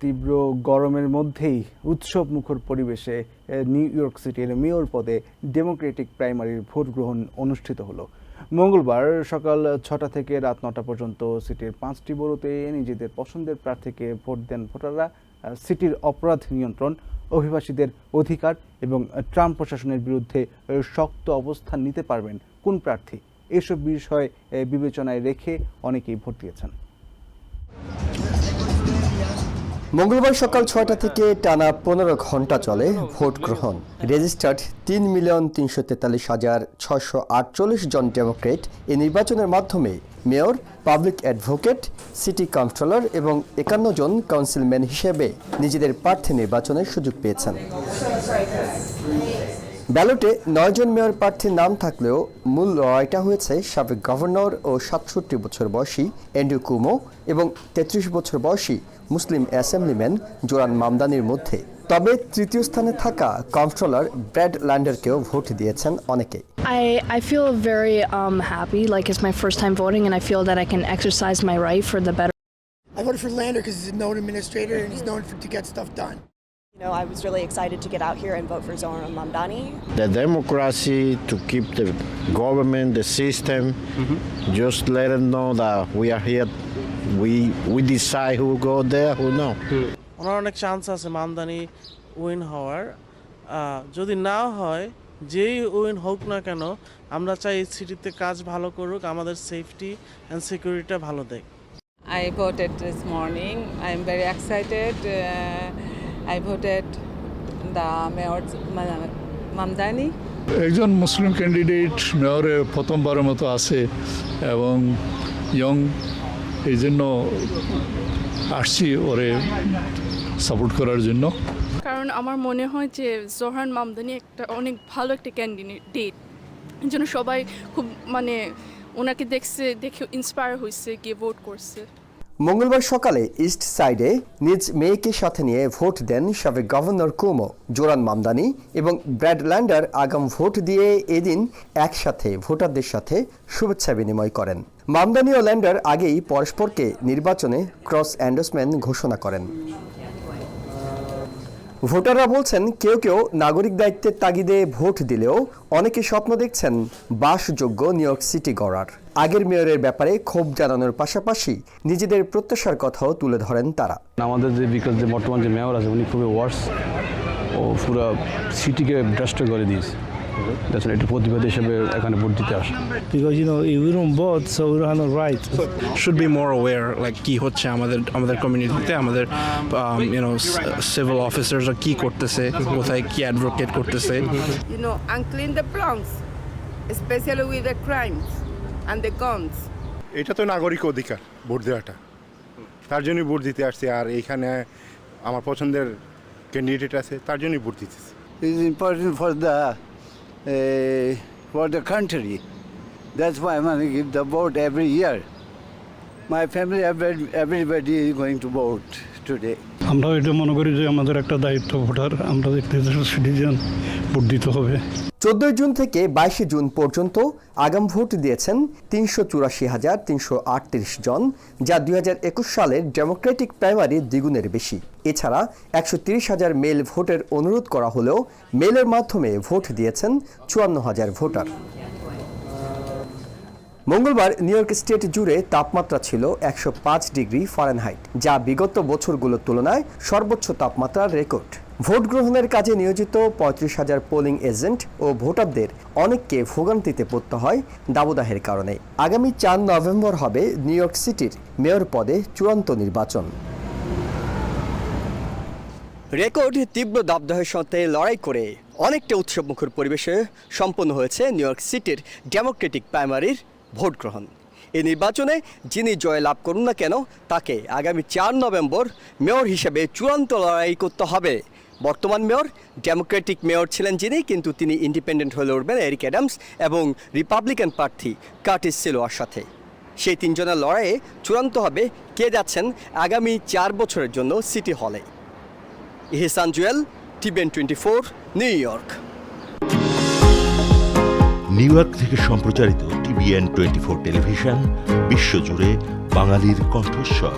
তীব্র গরমের মধ্যেই উৎসব মুখর পরিবেশে নিউ ইয়র্ক সিটির মেয়র পদে ডেমোক্রেটিক প্রাইমারির ভোট গ্রহণ অনুষ্ঠিত হলো। মঙ্গলবার সকাল ছটা থেকে রাত নটা পর্যন্ত সিটির পাঁচটি বড়োতে নিজেদের পছন্দের প্রার্থীকে ভোট দেন ভোটাররা। সিটির অপরাধ নিয়ন্ত্রণ, অভিবাসীদের অধিকার এবং ট্রাম্প প্রশাসনের বিরুদ্ধে শক্ত অবস্থান নিতে পারবেন কোন প্রার্থী? এসব বিষয় বিবেচনায় রেখে অনেকেই ভোট দিয়েছেন। মঙ্গলবার সকাল ছয়টা থেকে টানা পনেরো ঘণ্টা চলে ভোট গ্রহণ। রেজিস্টার্ড তিন মিলিয়ন তিনশো তেতাল্লিশ হাজার ছশো আটচল্লিশ জন ডেমোক্রেট এই নির্বাচনের মাধ্যমে mayor, public advocate, city councillor এবং একান্ন জন কাউন্সিলম্যান হিসেবে নিজেদের প্রার্থী নির্বাচনের সুযোগ পেয়েছেন। ব্যালটে নয়জন মেয়র প্রার্থীর নাম থাকলেও মূল লড়াইটা হয়েছে সাবেক গভর্নর ও সাতষট্টি বছর বয়সী অ্যান্ড্রু কুমো এবং তেত্রিশ বছর বয়সী মুসলিম অ্যাসেম্বলিম্যান জোরান মামদানির মধ্যে তবে তৃতীয় স্থানে থাকা কন্ট্রোলার ব্র্যাড ল্যান্ডারকেও ভোট দিয়েছেন অনেকে I, I feel very um, happy, like it's my first time voting, and I feel that I can exercise my right for the better. I voted for Lander because he's a known administrator and he's known for, to get stuff done. You know, I was really excited to get out here and vote for Zoran Mamdani. the democracy to keep the government, the system. Just let them know that we are here. We we decide who go there, who no. ওনার অনেক chance আছে Mamdani win হওয়ার আহ, যদি না হয় যেই win হোক না কেন আমরা চাই এই সিটিতে কাজ ভালো করুক আমাদের সেফটি অ্যান্ড সিকিউরিটিটা ভালো দেয় I voted this morning. I'm very excited. Uh, I voted the mayor Ma- Mamdani. একজন মুসলিম ক্যান্ডিডেট মেয়রে প্রথমবারের মতো আছে এবং ইয়ং এই জন্য আসছি ওরে সাপোর্ট করার জন্য। কারণ আমার মনে হয় যে জোহরান মামদানি একটা অনেক ভালো একটা ক্যান্ডিডেট জন্য সবাই খুব মানে ওনাকে দেখছে দেখে ইন্সপায়ার হয়েছে গিয়ে ভোট করছে। মঙ্গলবার সকালে ইস্ট সাইডে নিজ মেয়েকে সাথে নিয়ে ভোট দেন সাবেক গভর্নর কুমো জোরান মামদানি এবং ব্র্যাড ল্যান্ডার আগাম ভোট দিয়ে এদিন একসাথে ভোটারদের সাথে শুভেচ্ছা বিনিময় করেন। মামদানি ও ল্যান্ডার আগেই পরস্পরকে নির্বাচনে ক্রস অ্যান্ডোসমেন্ট ঘোষণা করেন। ভোটাররা বলছেন, কেউ কেউ নাগরিক দায়িত্বের তাগিদে ভোট দিলেও অনেকে স্বপ্ন দেখছেন বাসযোগ্য নিউ ইয়র্ক সিটি গড়ার। আগের মেয়রের ব্যাপারে ক্ষোভ জানানোর পাশাপাশি নিজেদের প্রত্যাশার কথাও তুলে ধরেন তারা। আমাদের যে বিকাশ যে বর্তমান যে মেয়র আছে উনি খুবই ওয়ার্স ও পুরো সিটিকে ভ্রষ্ট করে দিয়েছে। That's why একটু প্রতিবাদ হিসেবে এখানে ভোট দিতে আসে। Because you know if we don't vote so we don't have no right should be more কি হচ্ছে আমাদের আমাদের কমিউনিটিতে আমাদের ইউ নো সিভিল অফিসাররা কি করতেছে কোথায় কি অ্যাডভোকেট করতেছে। You know, and clean the especially with the crimes. And the cons এটা তো নাগরিক অধিকার ভোট দেওয়াটা। তার জন্যই ভোট দিতে আসছে আর এইখানে আমার পছন্দের ক্যান্ডিডেট আছে তার জন্যই ভোট দিতে is for the for the country that's why I মানে the vote every year my family everybody is going to vote today আমরা এটা মনে করি যে আমাদের একটা দায়িত্ব ভোটার আমরা সিটিজেন ভোট দিতে হবে। চোদ্দই জুন থেকে বাইশে জুন পর্যন্ত আগাম ভোট দিয়েছেন তিনশো চুরাশি হাজার তিনশো আটত্রিশ জন, যা দুই হাজার একুশ সালের ডেমোক্রেটিক প্রাইমারি দ্বিগুণের বেশি। এছাড়া একশো তিরিশ হাজার মেল ভোটের অনুরোধ করা হলেও মেলের মাধ্যমে ভোট দিয়েছেন চুয়ান্ন হাজার ভোটার। মঙ্গলবার নিউ ইয়র্ক স্টেট জুড়ে তাপমাত্রা ছিল একশো পাঁচ ডিগ্রি ফারেনহাইট, যা বিগত বছরগুলোর তুলনায় সর্বোচ্চ তাপমাত্রার রেকর্ড। ভোট গ্রহণের কাজে নিয়োজিত পঁয়ত্রিশ হাজার পোলিং এজেন্ট ও ভোটারদের অনেককে ভোগান্তিতে পড়তে হয় দাবদাহের কারণে। আগামী চার নভেম্বর হবে নিউ ইয়র্ক সিটির মেয়র পদে চূড়ান্ত নির্বাচন। রেকর্ড তীব্র দাবদাহের সাথে লড়াই করে অনেকটা উৎসবমুখর পরিবেশে সম্পন্ন হয়েছে নিউ ইয়র্ক সিটির ডেমোক্রেটিক প্রাইমারির ভোট গ্রহণ এই নির্বাচনে যিনি জয় লাভ করুন না কেন, তাকে আগামী চার নভেম্বর মেয়র হিসেবে চূড়ান্ত লড়াই করতে হবে। বর্তমান মেয়র ডেমোক্রেটিক মেয়র ছিলেন যিনি, কিন্তু তিনি ইন্ডিপেন্ডেন্ট হয়ে লড়বেন এরিক অ্যাডামস এবং রিপাবলিকান প্রার্থী কার্টিস সিলোয়ার সাথে। সেই তিনজনের লড়াইয়ে চূড়ান্ত হবে কে যাচ্ছেন আগামী চার বছরের জন্য সিটি হলে ইহসান Jewel টিবেন twenty four New York New York থেকে সম্প্রচারিত টিভিএন টোয়েন্টি ফোর টেলিভিশন, বিশ্বজুড়ে বাঙালির কণ্ঠস্বর।